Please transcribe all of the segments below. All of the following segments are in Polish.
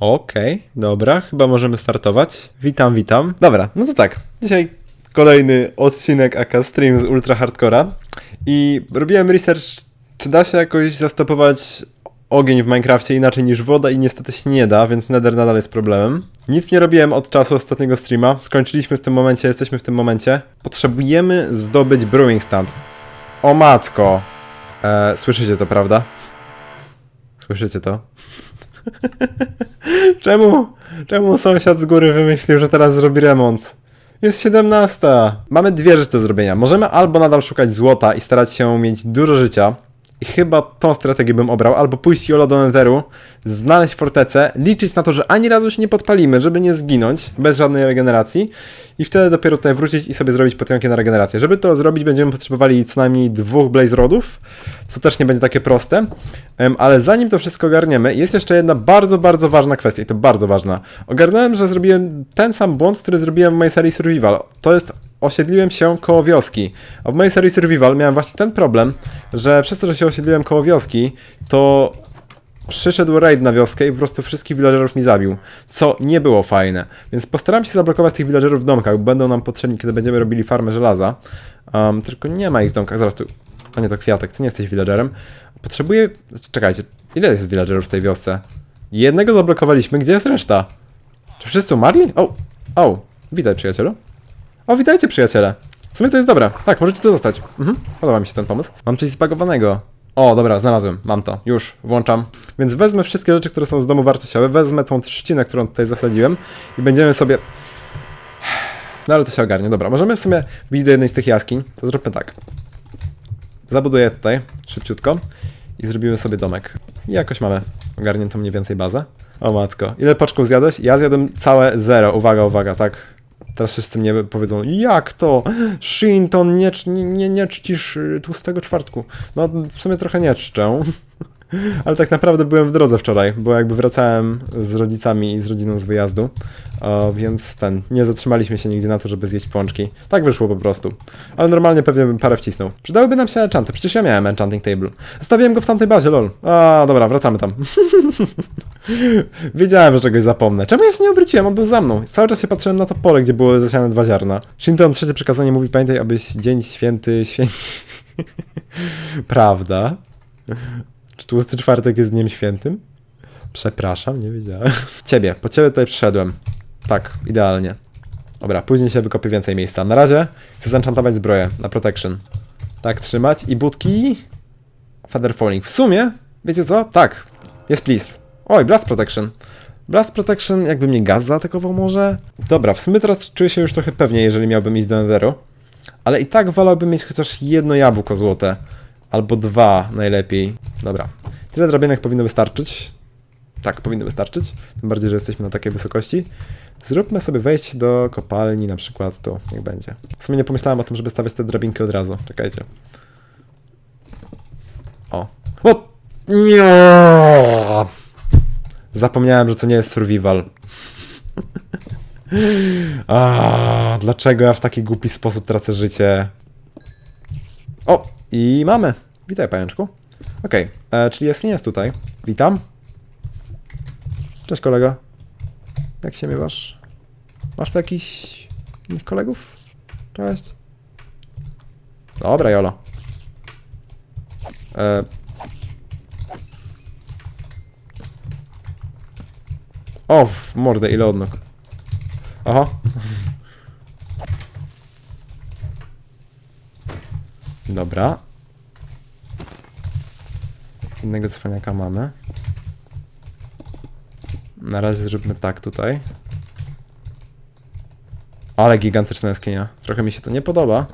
Okej, dobra, chyba możemy startować. Witam, witam. Dobra, no to tak. Dzisiaj kolejny odcinek AK Stream z Ultra Hardcora. I robiłem research, czy da się jakoś zastopować ogień w Minecrafcie inaczej niż woda i niestety się nie da, więc Nether nadal jest problemem. Nic nie robiłem od czasu ostatniego streama. Skończyliśmy w tym momencie, jesteśmy w tym momencie. Potrzebujemy zdobyć Brewing Stand. O matko! E, słyszycie to, prawda? Słyszycie to? Czemu? Czemu sąsiad z góry wymyślił, że teraz zrobi remont? Jest 17. Mamy dwie rzeczy do zrobienia. Możemy albo nadal szukać złota i starać się mieć dużo życia. Chyba tą strategię bym obrał. Albo pójść jolo do Netheru, znaleźć fortecę, liczyć na to, że ani razu się nie podpalimy, żeby nie zginąć bez żadnej regeneracji. I wtedy dopiero tutaj wrócić i sobie zrobić potionki na regenerację. Żeby to zrobić, będziemy potrzebowali co najmniej dwóch Blaze Rodów, co też nie będzie takie proste. Ale zanim to wszystko ogarniemy, jest jeszcze jedna bardzo, bardzo ważna kwestia i to bardzo ważna. Ogarnąłem, że zrobiłem ten sam błąd, który zrobiłem w mojej serii Survival. To jest osiedliłem się koło wioski. A w mojej serii Survival miałem właśnie ten problem, że przez to, że się osiedliłem koło wioski, to przyszedł raid na wioskę i po prostu wszystkich villagerów mi zabił, co nie było fajne. Więc postaram się zablokować tych villagerów w domkach, bo będą nam potrzebni, kiedy będziemy robili farmę żelaza. Um, tylko nie ma ich w domkach, zaraz tu... A nie, to kwiatek, ty nie jesteś villagerem. Potrzebuję... Czekajcie, ile jest villagerów w tej wiosce? Jednego zablokowaliśmy, gdzie jest reszta? Czy wszyscy umarli? O, o, witaj przyjacielu. O, witajcie przyjaciele. W sumie to jest dobre. Tak, możecie tu zostać. Mhm, podoba mi się ten pomysł. Mam coś zbagowanego. O, dobra, znalazłem. Mam to. Już, włączam. Więc wezmę wszystkie rzeczy, które są z domu wartościowe, wezmę tą trzcinę, którą tutaj zasadziłem i będziemy sobie... No ale to się ogarnie. Dobra, możemy w sumie bić do jednej z tych jaskiń. To zróbmy tak. Zabuduję tutaj szybciutko i zrobimy sobie domek. I jakoś mamy ogarniętą mniej więcej bazę. O matko, ile poczków zjadłeś? Ja zjadłem całe zero. Uwaga, uwaga, tak. Teraz wszyscy mnie powiedzą, jak to? Shinton, nie, nie, nie czcisz y, tłustego czwartku. No, w sumie trochę nie czczę. Ale tak naprawdę byłem w drodze wczoraj, bo jakby wracałem z rodzicami i z rodziną z wyjazdu, o, więc ten, nie zatrzymaliśmy się nigdzie na to, żeby zjeść pączki. Tak wyszło po prostu. Ale normalnie pewnie bym parę wcisnął. Przydałyby nam się enchanty, przecież ja miałem enchanting table. Zostawiłem go w tamtej bazie, lol. A, dobra, wracamy tam. Wiedziałem, że czegoś zapomnę. Czemu ja się nie obróciłem? On był za mną. Cały czas się patrzyłem na to pole, gdzie były zasiane dwa ziarna. Shinton, trzecie przykazanie mówi, pamiętaj, abyś dzień święty święci. Prawda? Czy tłusty czwartek jest dniem świętym? Przepraszam, nie wiedziałem. Ciebie, po ciebie tutaj przyszedłem. Tak, idealnie. Dobra, później się wykopię więcej miejsca. Na razie chcę zenchantować zbroję na protection. Tak trzymać i budki. Feather falling. W sumie, wiecie co? Tak, jest please. Oj, blast protection. Blast protection, jakby mnie gaz zaatakował może? Dobra, w sumie teraz czuję się już trochę pewniej, jeżeli miałbym iść do Netheru. Ale i tak wolałbym mieć chociaż jedno jabłko złote. Albo dwa najlepiej. Dobra. Tyle drabienek powinno wystarczyć. Tak, powinno wystarczyć. Tym bardziej, że jesteśmy na takiej wysokości. Zróbmy sobie wejść do kopalni, na przykład tu, niech będzie. W sumie nie pomyślałem o tym, żeby stawiać te drabinki od razu. Czekajcie. O. O! Nie! Zapomniałem, że to nie jest survival. A, dlaczego ja w taki głupi sposób tracę życie? I mamy. Witaj, pajączku. Okej, e, czyli jaskinia jest tutaj. Witam. Cześć, kolego. Jak się miewasz? Masz tu jakiś innych kolegów? Cześć. Dobra, Jolo. E... O, w mordę, ile odnóg. Aha. Dobra. Innego cwaniaka mamy. Na razie zróbmy tak tutaj. Ale gigantyczna jaskinia. Trochę mi się to nie podoba.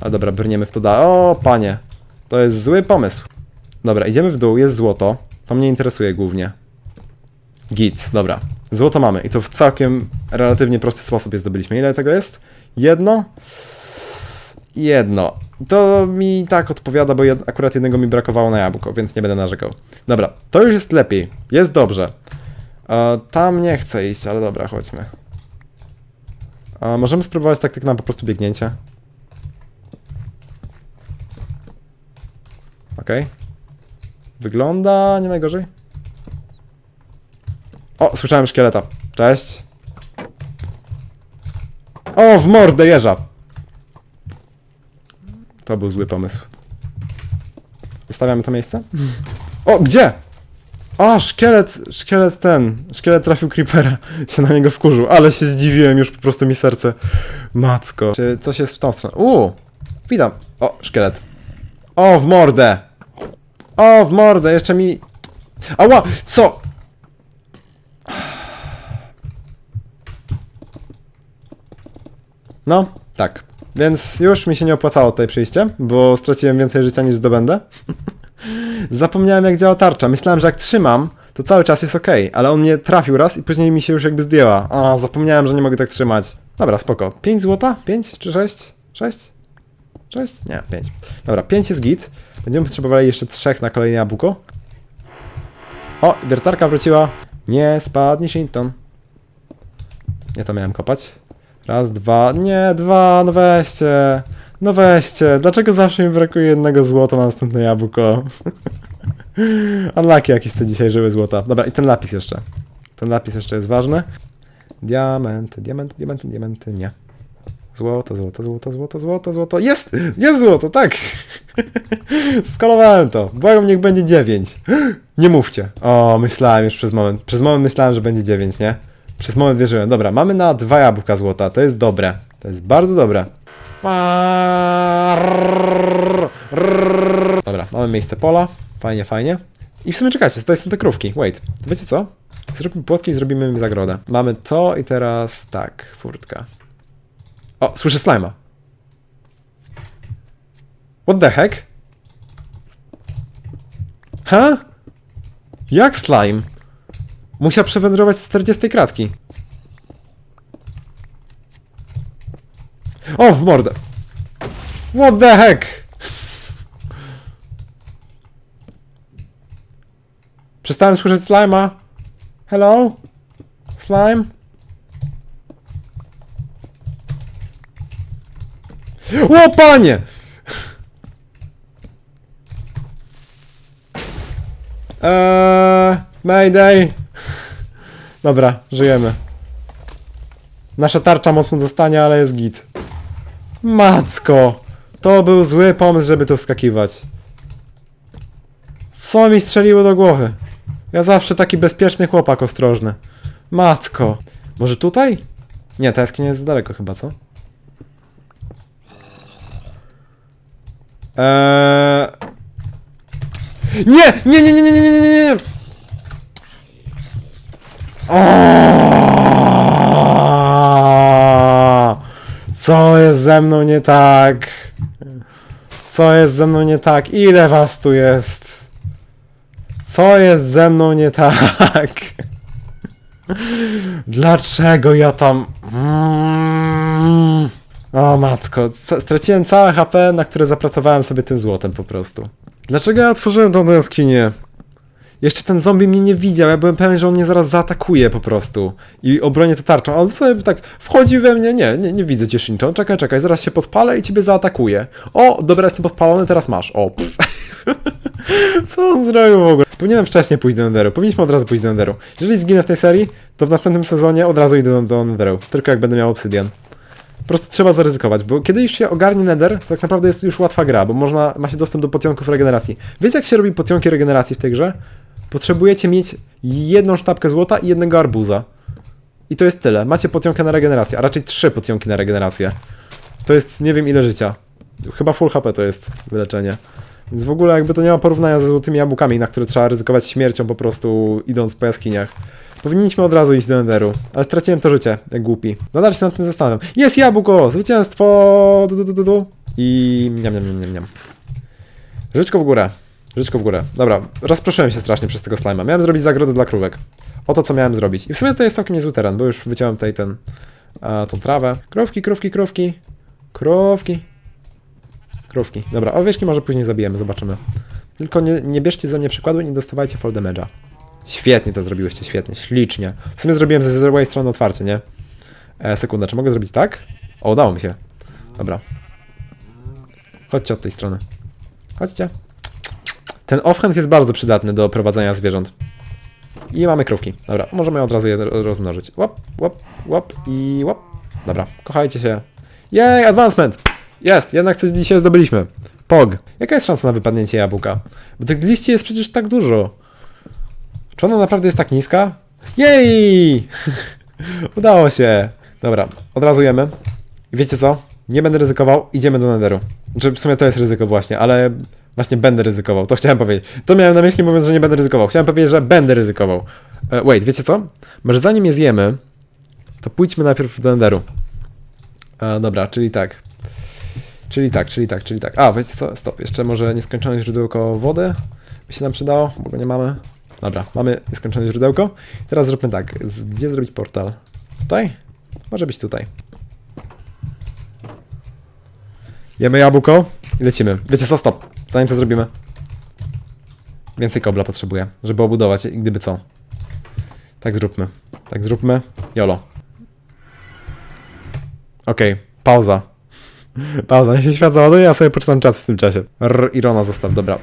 Ale dobra, brniemy w to da. O, panie. To jest zły pomysł. Dobra, idziemy w dół, jest złoto. To mnie interesuje głównie. Git, dobra. Złoto mamy i to w całkiem relatywnie prosty sposób je zdobyliśmy. Ile tego jest? Jedno? Jedno. To mi tak odpowiada, bo jed akurat jednego mi brakowało na jabłko, więc nie będę narzekał. Dobra, to już jest lepiej. Jest dobrze. E, tam nie chcę iść, ale dobra, chodźmy. E, możemy spróbować taktyk na po prostu biegnięcie. Okej. Wygląda nie najgorzej. O, słyszałem szkieleta. Cześć. O, w mordę jeża. To był zły pomysł. Zostawiamy to miejsce? O, gdzie? O, szkielet, szkielet ten, szkielet trafił Creepera, się na niego wkurzył, ale się zdziwiłem, już po prostu mi serce, matko. Czy coś jest w tą stronę? Uuu, witam. O, szkielet. O, w mordę. O, w mordę, jeszcze mi... Ała, co? No, tak. Więc już mi się nie opłacało tutaj przyjście, bo straciłem więcej życia niż zdobędę. Zapomniałem jak działa tarcza. Myślałem, że jak trzymam, to cały czas jest ok, ale on mnie trafił raz i później mi się już jakby zdjęła. A, zapomniałem, że nie mogę tak trzymać. Dobra, spoko. 5 złota? 5 czy 6? 6? 6? Nie, 5. Dobra, 5 jest git. Będziemy potrzebowali jeszcze 3 na kolejne jabłko. O, wiertarka wróciła. Nie spadnie Shinton. Nie to miałem kopać. Raz, dwa, nie, dwa, no weźcie. No weźcie, dlaczego zawsze mi brakuje jednego złota na następne jabłko? Unlucky jakieś te dzisiaj żyły złota. Dobra, i ten lapis jeszcze. Ten lapis jeszcze jest ważny. Diamenty, diamenty, diamenty, diamenty, nie. Złoto, złoto, złoto, złoto, złoto, złoto. Jest! Jest złoto, tak! Skolowałem to. Błagam, niech będzie 9. Nie mówcie. O, myślałem już przez moment. Przez moment myślałem, że będzie 9, nie? Przez moment wierzyłem. Dobra, mamy na dwa jabłka złota. To jest dobre. To jest bardzo dobre. Dobra, mamy miejsce pola. Fajnie, fajnie. I w sumie czekajcie, tutaj są te krówki. Wait, wiecie co? Zróbmy płotki i zrobimy im zagrodę. Mamy to i teraz tak, furtka. O, słyszę slima. What the heck? Ha? Jak slime? Musiał przewędrować z 40 kratki. O, w mordę. What the heck? Przestałem słyszeć slima. Hello? Slime? O, panie! Eee, Mayday. Dobra, żyjemy. Nasza tarcza mocno dostanie, ale jest git. Macko! To był zły pomysł, żeby tu wskakiwać. Co mi strzeliło do głowy? Ja zawsze taki bezpieczny chłopak ostrożny. Matko. Może tutaj? Nie, ta jaskinia jest za daleko chyba, co? Eee... Nie! Nie, nie, nie, nie, nie, nie, nie, Co jest ze mną nie tak? Co jest ze mną nie tak? Ile was tu jest? Co jest ze mną nie tak? Dlaczego ja tam... Mm. O matko, straciłem całe HP, na które zapracowałem sobie tym złotem po prostu. Dlaczego ja otworzyłem tą jaskinię? Jeszcze ten zombie mnie nie widział, ja byłem pewien, że on mnie zaraz zaatakuje po prostu i obronię to tarczą, a on sobie tak wchodzi we mnie, nie, nie, nie widzę cię Shinton, czekaj, czekaj, zaraz się podpalę i ciebie zaatakuję. O, dobra, jestem podpalony, teraz masz, o, pff. Co on zrobił w ogóle? Powinienem wcześniej pójść do Netheru, powinniśmy od razu pójść do Netheru. Jeżeli zginę w tej serii, to w następnym sezonie od razu idę do, do Netheru, tylko jak będę miał obsydian. Po prostu trzeba zaryzykować, bo kiedy już się ogarnie Nether, tak naprawdę jest już łatwa gra, bo można, ma się dostęp do potionków regeneracji. Wiecie jak się robi potionki regeneracji w tej grze? Potrzebujecie mieć jedną sztabkę złota i jednego arbuza. I to jest tyle. Macie potionkę na regenerację, a raczej trzy potionki na regenerację. To jest nie wiem ile życia. Chyba full HP to jest wyleczenie. Więc w ogóle jakby to nie ma porównania ze złotymi jabłkami, na które trzeba ryzykować śmiercią po prostu idąc po jaskiniach. Powinniśmy od razu iść do Enderu, ale straciłem to życie, jak głupi. Nadal się nad tym zastanawiam. Jest jabłko! Zwycięstwo! Du, du, du, du. I niam, niam, niam, niam, w górę. Życzko w górę. Dobra, rozproszyłem się strasznie przez tego slima. Miałem zrobić zagrodę dla krówek. Oto co miałem zrobić. I w sumie to jest całkiem niezły teren, bo już wyciąłem tutaj ten, a, tą trawę. Krówki, krówki, krówki. Krówki. Krówki. Dobra, owieczki może później zabijemy, zobaczymy. Tylko nie, nie bierzcie ze mnie przykładu i nie dostawajcie fall damage'a. Świetnie to zrobiłyście, świetnie, ślicznie. W sumie zrobiłem ze złej strony otwarcie, nie? E, sekunda, czy mogę zrobić tak? O, udało mi się. Dobra. Chodźcie od tej strony. Chodźcie. Ten offhand jest bardzo przydatny do prowadzenia zwierząt. I mamy krówki. Dobra, możemy od razu je ro- rozmnożyć. Łap, łap, łap i łap. Dobra, kochajcie się. Jej, advancement! Jest, jednak coś dzisiaj zdobyliśmy. Pog. Jaka jest szansa na wypadnięcie jabłka? Bo tych liści jest przecież tak dużo. Czy ona naprawdę jest tak niska? Jej! Udało się. Dobra, od razu jemy. Wiecie co? Nie będę ryzykował, idziemy do Netheru. Znaczy, w sumie to jest ryzyko właśnie, ale właśnie będę ryzykował. To chciałem powiedzieć. To miałem na myśli mówiąc, że nie będę ryzykował. Chciałem powiedzieć, że będę ryzykował. E, wait, wiecie co? Może zanim je zjemy, to pójdźmy najpierw do Netheru. E, dobra, czyli tak. Czyli tak, czyli tak, czyli tak. A, wiecie co? Stop. Jeszcze może nieskończone źródełko wody by się nam przydało, bo go nie mamy. Dobra, mamy nieskończone źródełko. Teraz zróbmy tak. Gdzie zrobić portal? Tutaj? Może być tutaj. Jemy jabłko i lecimy. Wiecie co? Stop. Zanim to zrobimy. Więcej kobla potrzebuję, żeby obudować, gdyby co. Tak zróbmy. Tak zróbmy. Jolo. Okej, pauza. Pauza, niech się świat załaduje, ja sobie poczytam czas w tym czasie. R Irona zostaw, dobra.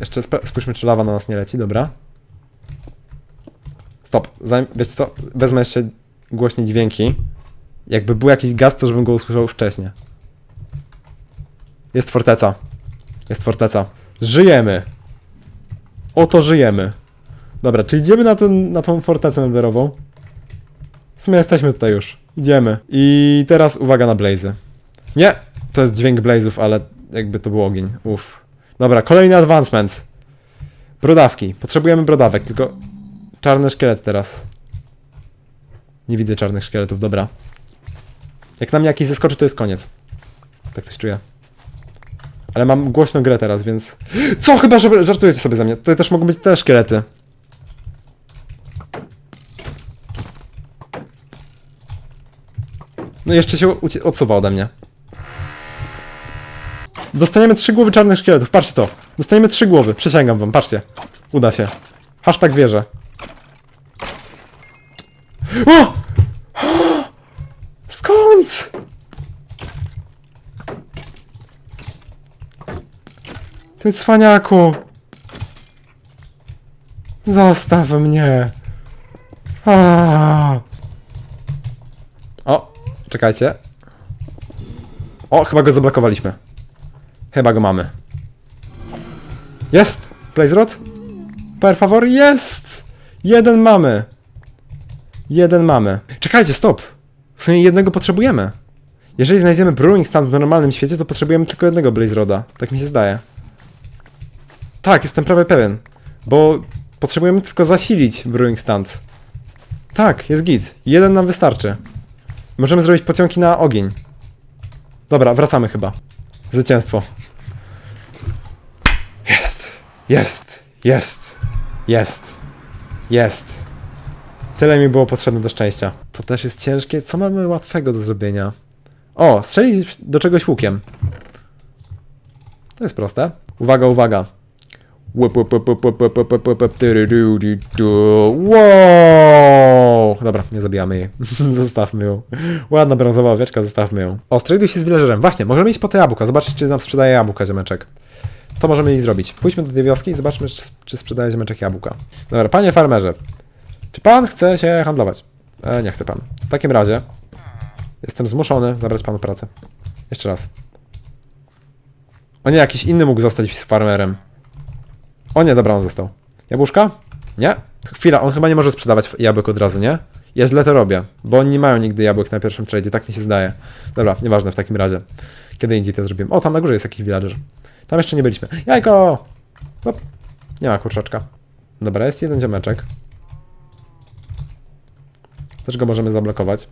Jeszcze spójrzmy, czy lawa na nas nie leci, dobra. Stop, zanim, wiecie co, wezmę jeszcze głośniej dźwięki. Jakby był jakiś gaz, to żebym go usłyszał wcześniej. Jest forteca. Jest forteca. Żyjemy. Oto żyjemy. Dobra, czy idziemy na, ten, na tą fortecę netherową? W sumie jesteśmy tutaj już. Idziemy. I teraz uwaga na blazy. Nie! To jest dźwięk blazów, ale jakby to był ogień. Uff. Dobra, kolejny advancement. Brodawki. Potrzebujemy brodawek, tylko czarny szkielet teraz. Nie widzę czarnych szkieletów, dobra. Jak na mnie jakiś zeskoczy, to jest koniec. Tak coś czuję. Ale mam głośną grę teraz, więc... Co? Chyba, że żartujecie sobie ze mnie. Tutaj też mogą być te szkielety. No jeszcze się odsuwa ode mnie. Dostaniemy trzy głowy czarnych szkieletów, patrzcie to. Dostaniemy trzy głowy, przysięgam wam, patrzcie. Uda się. Hashtag wierzę. O! Skąd? Ty cwaniaku. Zostaw mnie. A. O, czekajcie. O, chyba go zablokowaliśmy. Chyba go mamy. Jest! Blaze Per favor, jest! Jeden mamy. Jeden mamy. Czekajcie, stop! W sumie jednego potrzebujemy. Jeżeli znajdziemy Brewing Stand w normalnym świecie, to potrzebujemy tylko jednego Blaze Roda. Tak mi się zdaje. Tak, jestem prawie pewien. Bo potrzebujemy tylko zasilić Brewing Stand. Tak, jest git. Jeden nam wystarczy. Możemy zrobić pociągi na ogień. Dobra, wracamy chyba. Zwycięstwo. Jest! Jest! Jest! Jest! Jest! Tyle mi było potrzebne do szczęścia. To też jest ciężkie. Co mamy łatwego do zrobienia? O, strzelić do czegoś łukiem. To jest proste. Uwaga, uwaga. Wow! Dobra, nie zabijamy jej. zostawmy ją. Ładna brązowa owieczka, zostawmy ją. O, traduj się z villagerem. Właśnie, możemy iść po te jabłka. Zobaczyć, czy nam sprzedaje jabłka ziomeczek. To możemy iść zrobić. Pójdźmy do tej wioski i zobaczmy, czy sprzedaje ziomeczek jabłka. Dobra, panie farmerze, czy pan chce się handlować? E, nie chce pan. W takim razie jestem zmuszony zabrać panu pracę. Jeszcze raz. O nie, jakiś inny mógł zostać farmerem. O nie, dobra, on został. Jabłuszka? Nie? Chwila, on chyba nie może sprzedawać jabłek od razu, nie? Ja źle to robię, bo oni nie mają nigdy jabłek na pierwszym tradzie, tak mi się zdaje. Dobra, nieważne w takim razie. Kiedy indziej to zrobimy. O, tam na górze jest jakiś villager. Tam jeszcze nie byliśmy. Jajko! Hop. Nie ma kurczaczka. Dobra, jest jeden ziomeczek. Też go możemy zablokować.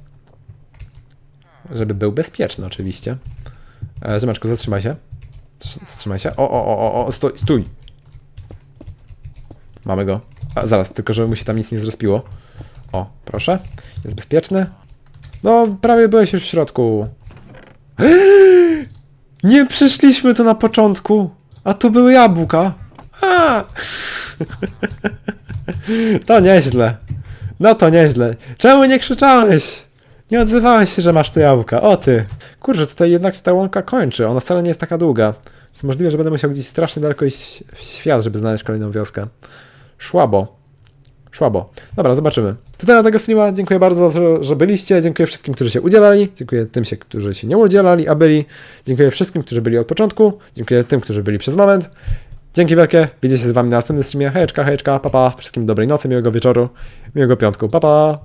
Żeby był bezpieczny oczywiście. E, zatrzymaj się. Wstrzymaj się. O, o, o, o, o, stój, stój. Mamy go. A, zaraz, tylko żeby mu się tam nic nie zrespiło. O, proszę. Jest bezpieczny. No, prawie byłeś już w środku. Nie przyszliśmy tu na początku, a tu były jabłka. A! To nieźle. No to nieźle. Czemu nie krzyczałeś? Nie odzywałeś się, że masz tu jabłka. O ty. Kurczę, tutaj jednak się ta łąka kończy. Ona wcale nie jest taka długa. Jest możliwe, że będę musiał gdzieś strasznie daleko iść w świat, żeby znaleźć kolejną wioskę. Szłabo. Szłabo. Dobra, zobaczymy. To tyle tego streama. Dziękuję bardzo za to, że byliście. Dziękuję wszystkim, którzy się udzielali. Dziękuję tym, się, którzy się nie udzielali, a byli. Dziękuję wszystkim, którzy byli od początku. Dziękuję tym, którzy byli przez moment. Dzięki wielkie. Widzę się z wami na następnym streamie. Hejeczka, hejeczka, papa. Wszystkim dobrej nocy, miłego wieczoru, miłego piątku. Papa.